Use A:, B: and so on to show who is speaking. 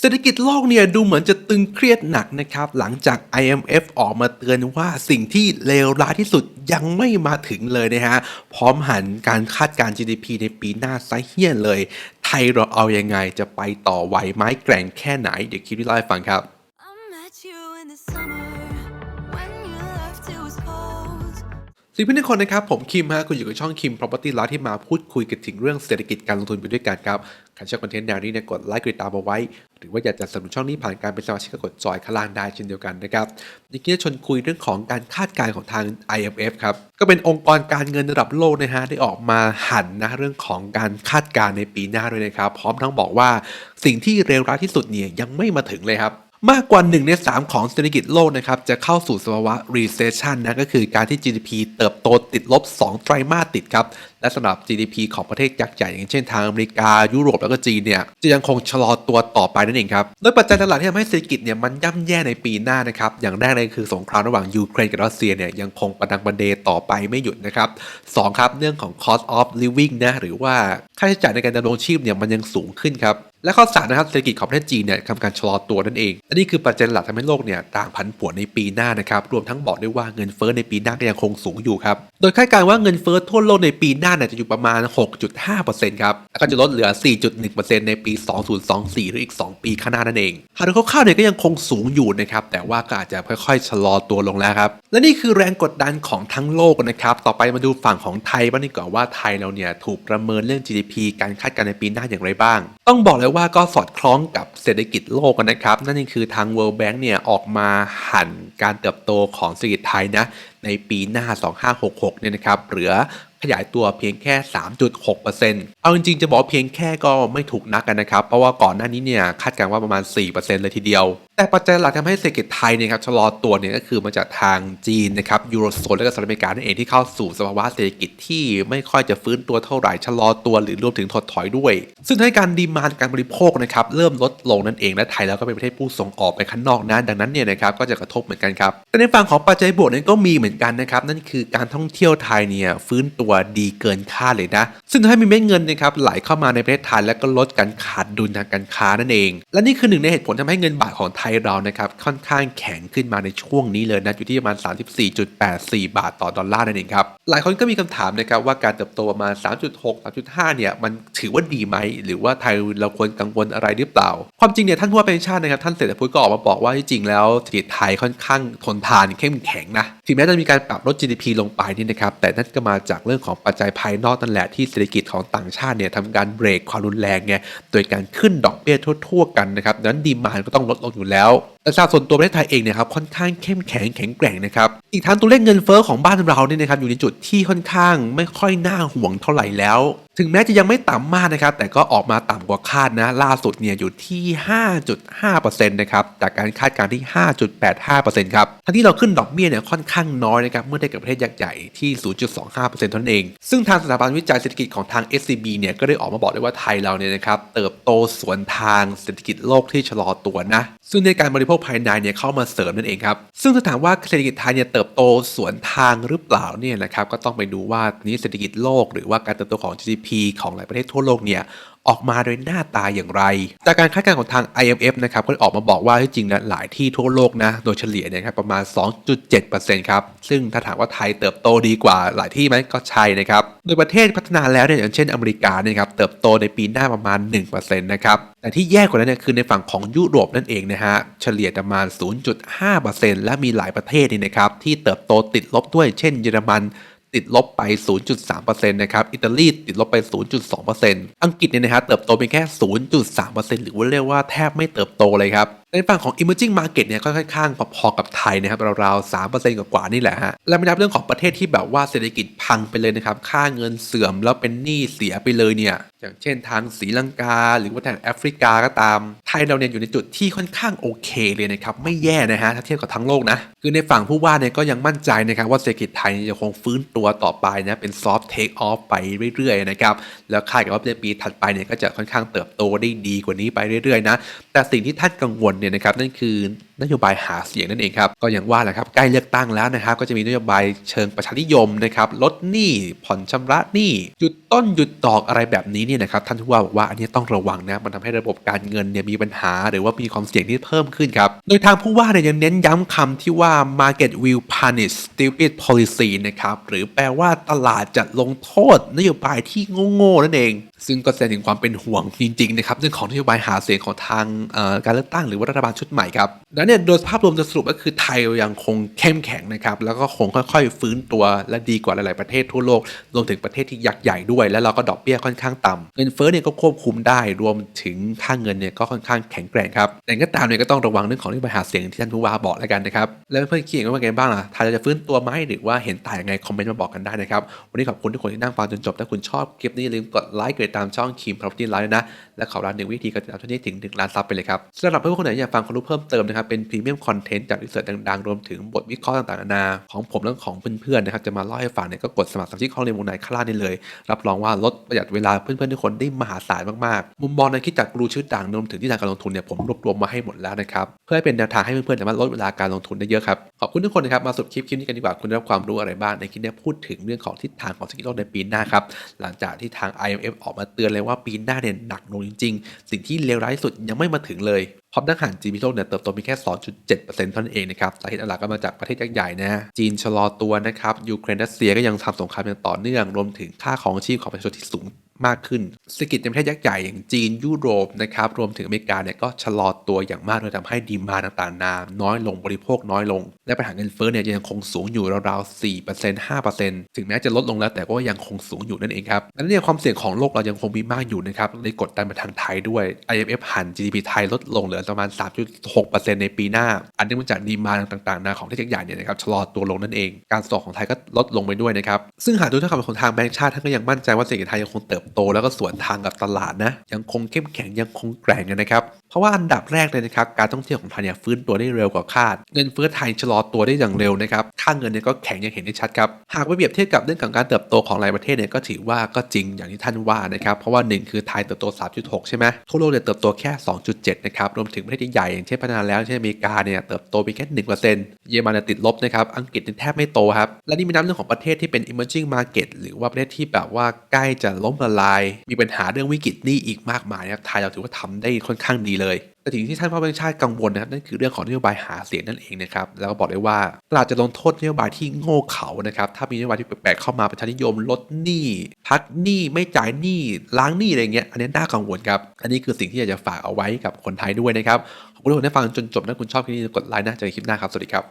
A: เศรษฐกิจโลกเนี่ยดูเหมือนจะตึงเครียดหนักนะครับ หลังจาก IMF ออกมาเตือนว่าสิ่งที่เลวร้ายที่สุดยังไม่มาถึงเลยนะฮะ พร้อมหันการคาดการณ์ GDP ในปีหน้าไซเฮียนเลย ไทยเราเอายังไงจะไปต่อไหวไหม้แกร่งแค่ไหน เดี๋ยวคลิปนี้เล่าให้ฟังครับ ดีเพื่อนทุกคนนะครับ ผมคิมฮะคุณอยู่กับช่องคิม Property Life ที่มาพูดคุยกันถึงเรื่องเศรษฐกิจการลงทุนไปด้วยกันครับใครชอบคอนเทนต์แนวนี้เนี่ยกดไลค์กดติดตามเอาไว้ หรือว่าอยากจะสนับสนุนช่องนี้ผ่านการเป็นสมาชิกก็กดจอยข้างล่างได้เช่นเดียวกันนะครับในคลิปนี้ชวนคุยเรื่องของการคาดการณ์ของทาง IMF ครับก็เป็นองค์กรการเงินระดับโลกนะฮะได้ออกมาหันนะเรื่องของการคาดการณ์ในปีหน้าด้วยนะครับ พร้อมทั้งบอกว่าสิ่งที่เลวร้ายที่สุดเนี่ยยังไม่มาถึงเลยครับ มากกว่า 1 ใน 3 ของเศรษฐกิจโลกนะครับจะเข้าสู่สภาวะ recession นะก็คือการที่ GDP เติบโตติดลบ 2 ไตรมาสติดครับและสำหรับ GDP ของประเทศยักษ์ใหญ่อย่างเช่นทางอเมริกายุโรปแล้วก็จีนเนี่ยจะยังคงชะลอตัวต่อไปนั่นเองครับโดยปัจจัยหลักที่ทำให้เศรษฐกิจเนี่ยมันย่ำแย่ในปีหน้านะครับอย่างแรกเลยคือสงครามระหว่างยูเครนกับรัสเซียเนี่ยยังคงประดังประเดต่อไปไม่หยุดนะครับสองครับเรื่องของ cost of living นะหรือว่าค่าใช้จ่ายในการดำรงชีพเนี่ยมันยังสูงขึ้นครับและข้อสามนะครับเศรษฐกิจของประเทศจีนเนี่ยทำการชะลอตัวนั่นเองและนี่คือปัจจัยหลักทำให้โลกเนี่ยต่างผันผวนในปีหน้านะครับรวมทั้งบอกได้วยว่าเงินเฟ้อในปีหน้าก็ยังคงสูงอยู่ครับโดยคาดการณ์ว่าเงินเฟ้อทั่วโลกในปีหน้าเนี่ยจะอยู่ประมาณ 6.5%ครับ แล้วก็จะลดเหลือ 4.1%ในปี 2024 หรืออีก 2 ปีข้างหน้านั่นเองหากดูคร่าวๆเนี่ยก็ยังคงสูงอยู่นะครับ แต่ว่าก็อาจจะค่อยๆ ชะลอตัวลงแล้วครับ และนี่คือแรงกดดันของทั้งโลกนะครับ ต่อไปมาดูฝั่งของไทยบ้างดีกว่าว่าไทยเราเนี่ยถูกประเมินเรื่อง GDP การคาดการณ์ในปีหน้าอย่างไรบ้าง ต้องบอกเลยว่าก็สอดคล้องกับเศรษฐกิจโลกนะครับ นั่นก็คือทาง World Bank เนี่ยออกมาหันการเติบโตของเศรษฐกิจไทยนะในปีหน้า 2566 เนี่ยนะครับ เหลือ ขยายตัวเพียงแค่ 3.6%เอาจริงๆ จะบอกเพียงแค่ก็ไม่ถูกนักกันนะครับ เพราะว่าก่อนหน้านี้เนี่ยคาดการณ์ว่าประมาณ 4%เลยทีเดียว แต่ปัจจัยหลักทำให้เศรษฐกิจไทยเนี่ยครับชะลอตัวเนี่ยก็คือมาจากทางจีนนะครับยูโรโซนและก็สหรัฐอเมริกานั่นเองที่เข้าสู่สภาวะเศรษฐกิจที่ไม่ค่อยจะฟื้นตัวเท่าไหร่ชะลอตัวหรือรวมถึงถดถอยด้วย ซึ่งทำให้การดีมานการบริโภคนะครับเริ่มลดลงนั่นเองและไทยแล้วก็เป็นประเทศผู้ส่งออกไปข้างนอกนะดังนั้นเนี่ยนะครับก็จะกระทบเหมือนกันครับแต่ในฝั่งของปัจจัยบวกนั้นก็มีเหมือนกันนะครับนั่นคือการท่องเที่ยวไทยเนี่ยฟื้นตัวดีเกินคาดเลยนะ ซึ่งทำให้มีเม็ดเงินนะครับไหลเข้ามาในประเทศไทยและก็ลดการขาดดุลทางการค้านั่นเอง และนี่คือหนึ่งในเหตุผลทำให้เงินบาทของไทยเรานะครับค่อนข้างแข็งขึ้นมาในช่วงนี้เลยนะอยู่ที่ประมาณ 34.84 บาทต่อดอลลาร์นั่นเองครับหลายคนก็มีคำถามนะครับว่าการเติบโตประมาณ 3.6 3.5 เนี่ยมันถือว่าดีไหม หรือว่าไทยเราควรกังวลอะไรหรือเปล่า ความจริงเนี่ยท่านผู้ว่าเป็นชาตินะครับท่านเศรษฐพุทธก็ออกมาบอกว่าที่จริงแล้วเศรษฐกิจไทยค่อนข้างทนทานเข้มแข็งนะถึงแม้จะมีการปรับลด GDP ลงไปนี่นะครับแต่นั่นก็มาจากเรื่องของปัจจัยภายนอกนั่นแหละที่เศรษฐกิจของต่างชาติเนี่ยทำการเบรกความรุนแรงไงโดยการขึ้นดอกเบี้ยทั่ว ๆ กันนะครับดังนั้นดีมานก็ต้องลดลงอยู่แล้ว out แต่ชาส่วนตัวประเทศไทยเองเนี่ยครับค่อนข้างเข้มแข็งแข็งแกร่งนะครับอีกทั้งตัวเลขเงินเฟ้อของบ้านเราเนี่ยนะครับอยู่ในจุดที่ค่อนข้างไม่ค่อยน่าห่วงเท่าไหร่แล้ว ถึงแม้จะยังไม่ต่ำมากนะครับแต่ก็ออกมาต่ำกว่าคาดนะล่าสุดเนี่ยอยู่ที่ 5.5%นะครับจากการคาดการณ์ที่ 5.85%ครับทั้งที่เราขึ้นดอกเบี้ยเนี่ยค่อนข้างน้อยนะครับเมื่อเทียบกับประเทศยักษ์ใหญ่ที่ 0.25%เท่านั้นเอง ซึ่งทางสถาบันวิจัยเศรษฐกิจของทาง SCB เนี่ยก็ได้ออกมาบอกเลยว่าไทยเราเนี่ยนะครับเติบโตสวนทางเศรษฐกิจโลกที่ชะลอตัวนะซึ่งในการบริโภคภายในเนี่ยเข้ามาเสริมนั่นเองครับ ซึ่งถ้าถามว่าเศรษฐกิจไทยเนี่ยเติบโตสวนทางหรือเปล่าเนี่ยนะครับก็ต้องไปดูว่านี้เศรษฐกิจโลก หรือว่าการเติบโตของ GDP ของหลายประเทศทั่วโลกเนี่ยออกมาโดยหน้าตาอย่างไร จากการคาดการณ์ของทาง IMF นะครับก็ออกมาบอกว่าที่จริงนะหลายที่ทั่วโลกนะโดยเฉลี่ยเนี่ยครับประมาณ 2.7%ครับ ซึ่งถ้าถามว่าไทยเติบโตดีกว่าหลายที่ไหมก็ใช่นะครับ โดยประเทศพัฒนาแล้วเนี่ยอย่างเช่นอเมริกาเนี่ยครับเติบโตในปีหน้าประมาณ 1%นะครับแต่ที่แย่กว่านั้นเนี่ยคือในฝั่งของยุโรปนั่นเองนะฮะเฉลี่ยประมาณ 0.5%และมีหลายประเทศนี่นะครับที่เติบโตติดลบด้วยเช่นเยอรมัน ติดลบไป 0.3%นะครับ อิตาลีติดลบไป 0.2%อังกฤษเนี่ยนะฮะเติบโตเป็นแค่ 0.3%หรือว่าเรียกว่าแทบไม่เติบโตเลยครับในฝั่งของ emerging market เนี่ยก็ค่อนข้างพอๆกับไทยนะครับราวๆ3%กว่านี่แหละฮะและไม่นับเรื่องของประเทศที่แบบว่าเศรษฐกิจพังไปเลยนะครับ ค่าเงินเสื่อมแล้วเป็นหนี้เสียไปเลยเนี่ยอย่างเช่นทางศรีลังกา หรือว่าทางแอฟริกาก็ตาม ไทยเราเนี่ยอยู่ในจุดที่ค่อนข้างโอเคเลยนะครับ ไม่แย่นะฮะถ้าเทียบกับทั้งโลกนะ คือในฝั่งผู้ว่าเนี่ยก็ยังมั่นใจนะครับว่าเศรษฐกิจไทยยังคงฟื้นตัวต่อไปนะเป็น soft take off ไปเรื่อยๆนะครับแล้วคาดกันว่าในปีถัดไปเนี่ยก็จะค่อนข้างเติบโตได้ดีกว่านี้ไปเรื่อยๆนะแต่สิ่งที่ท่านกังวลเนี่ยนะครับนั่นคือนโยบายหาเสียงนั่นเองครับก็อย่างว่าแหละครับใกล้เลือกตั้งแล้วนะครับ ก็จะมีนโยบายเชิงประชานิยมนะครับลดหนี้ผ่อนชำระหนี้หยุดต้นหยุดดอกอะไรแบบนี้เนี่ยนะครับท่านผู้ว่าบอกว่าอันนี้ต้องระวังนะมันทำให้ระบบการเงินเนี่ยมีปัญหา หรือว่ามีความเสี่ยงที่เพิ่มขึ้นครับโดยทางผู้ว่าเนี่ยยังเน้นย้ำคำที่ว่า market will punish stupid policy นะครับหรือแปลว่าตลาดจะลงโทษนโยบายที่โง่ๆนั่นเอง ซึ่งก็แสดงถึงความเป็นห่วงจริงๆนะครับเรื่องของนโยบายหาเสียงของทางการเลือกตั้งหรือว่ารัฐบาลชุดใหม่ครับแล้วเนี่ยโดยภาพรวมจะสรุปก็คือไทยยังคงเข้มแข็งนะครับแล้วก็คงค่อยๆ ฟื้นตัวและดีกว่าหลายๆประเทศทั่วโลกรวมถึงประเทศที่ยักษ์ใหญ่ด้วย แล้วเราก็ดอกเบี้ยค่อนข้างต่ำเงินเฟ้อเนี่ยก็ควบคุมได้รวมถึงค่าเงินเนี่ยก็ค่อนข้างแข็งแกร่งครับแต่ก็ตามเนี่ยก็ต้องระวังเรื่องของนโยบายหาเสียงที่ท่านผู้ว่าบอกแล้วกันนะครับแล้วเพื่อนๆคิดว่าไงบ้างล่ะไทยเราจะฟื้นตัวไหมหรือว่าเห็นต่างยังไงคอมเมนต์มาบอกกันได้นะครับวันนี้ขอบคุณทุกคนที่นั่งฟังจนจบถ้าคุณชอบคลิปนี้อย่าลืมกดไลค์กดติดตามช่องคิม property live นะ และขอรับหนึ่งวิธีการติดตามช่องนี้ถึง1ล้านซับไปเลยครับสำหรับเพื่อนๆคนไหนอยากฟังความรู้เพิ่มเติมนะครับเป็นพรีเมียมคอนเทนต์จากรีเสิร์ชดังๆ รวมถึงบทวิเคราะห์ต่างๆนานาของผมและของเพื่อนๆนะครับจะมาเล่าให้ฟังเนี่ยก็กดสมัครสมาชิกห้องในวงในข้างล่างนี่เลย รับรองว่าลดประหยัดเวลาเพื่อนๆทุกคนได้มหาศาลมากๆ มุมมองในคิดจากกูรูชื่อดังรวมถึงที่ทางการลงทุนเนี่ยผมรวบรวมมาให้หมดแล้วนะครับเพื่อให้เป็นแนวทางให้เพื่อนๆสามารถลดเวลาการลงทุนได้เยอะครับขอบคุณทุกคนนะครับมาสรุปคลิปคลิปนี้กันดีกว่าคุณได้รับความรู้อะไรบ้างในคลิปนี้พูดถึงเรื่องของทิศทางของเศรษฐกิจโลกในปีหน้าครับหลังจากที่ทาง IMF ออกมาเตือนเลยว่าปีหน้าเนี่ยหนักหน่วงจริงๆ สิ่งที่เลวร้ายที่สุดยังไม่มาถึงเลยเพราะนักหาร GDP โลกเนี่ยเติบโตเพียงแค่ 2.7%เท่านั้นเองนะครับ สาเหตุหลักก็มาจากประเทศยักษ์ใหญ่นะ จีนชะลอตัวนะครับ ยูเครนรัสเซียก็ยังทำสงครามอย่างต่อเนื่อง รวมถึงค่าของชีพของประชาชนที่สูง มากขึ้นเศรษฐกิจในประเทศยักษ์ใหญ่อย่างจีนยุโรปนะครับรวมถึงอเมริกาเนี่ยก็ชะลอตัวอย่างมากเลยทำให้ดีมาต่างๆนาน้อยลงบริโภคน้อยลง และปัญหาเงินเฟ้อเนี่ยยังคงสูงอยู่ราวๆ4% 5%ถึงแม้จะลดลงแล้วแต่ก็ยังคงสูงอยู่นั่นเองครับและเนี่ยความเสี่ยงของโลกเรายังคงมีมากอยู่นะครับเลยกดดันมาทางไทยด้วย IMF หัน GDP ไทยลดลงเหลือประมาณ 3.6%ในปีหน้า อันนี้มาจากดีมาต่างๆนาของประเทศยักษ์ใหญ่เนี่ยนะครับชะลอตัวลงนั่นเอง การส่งของไทยก็ลดลงไปด้วยนะครับซึ่งหากดูถ้อยคำของทางแบงก์ชาติท่านก็ยังมั่นใจว่าเศรษฐกิจไทยยังคงเติบโตแล้วก็สวนทางกับตลาดนะ ยังคงเข้มแข็งยังคงแกร่งนะครับเพราะว่าอันดับแรกเลยนะครับการท่องเที่ยวของไทยเนี่ยฟื้นตัวได้เร็วกว่าคาด เงินเฟ้อไทยชะลอตัวได้อย่างเร็วนะครับค่าเงินเนี่ยก็แข็งอย่างเห็นได้ชัดครับหากไปเปรียบเทียบกับเรื่องของการเติบโตของหลายประเทศเนี่ยก็ถือว่าก็จริงอย่างที่ท่านว่านะครับเพราะว่าหนึ่งคือไทยเติบโต 3.6 ใช่ไหมทั่วโลกเนี่ยเติบโตแค่ 2.7 นะครับรวมถึงประเทศใหญ่อย่างเช่นพัฒนาแล้วเช่นอเมริกาเนี่ยเติบโตไปแค่1%เยอรมันเนี่ยติดลบนะครับอังกฤษแทบไม่โตครับและนี่มีน้ำเรื่องของประเทศที่เป็น emerging market หรือว่าประเทศที่แบบว่าใกล้จะล้มละลาย มีปัญหาเรื่องวิกฤตนี้อีกมากมายนะครับไทยเราถือว่าทำได้ค่อนข้างดีเลยแต่สิ่งที่ท่านผู้บัญชากังวลนะครับนั่นคือเรื่องของนโยบายหาเสียงนั่นเองนะครับแล้วก็บอกได้ว่าตลาดจะลงโทษนโยบายที่โง่เขานะครับถ้ามีนโยบายที่แปลกๆเข้ามาประชานิยมลดหนี้พักหนี้ไม่จ่ายหนี้ล้างหนี้อะไรเงี้ยอันนี้น่ากังวลครับอันนี้คือสิ่งที่อยากจะฝากเอาไว้กับคนไทยด้วยนะครับขอบคุณทุกคนที่ฟังจนจบถ้าคุณชอบคลิปนี้กดไลค์นะเจอกันคลิปหน้าครับสวัสดีครับ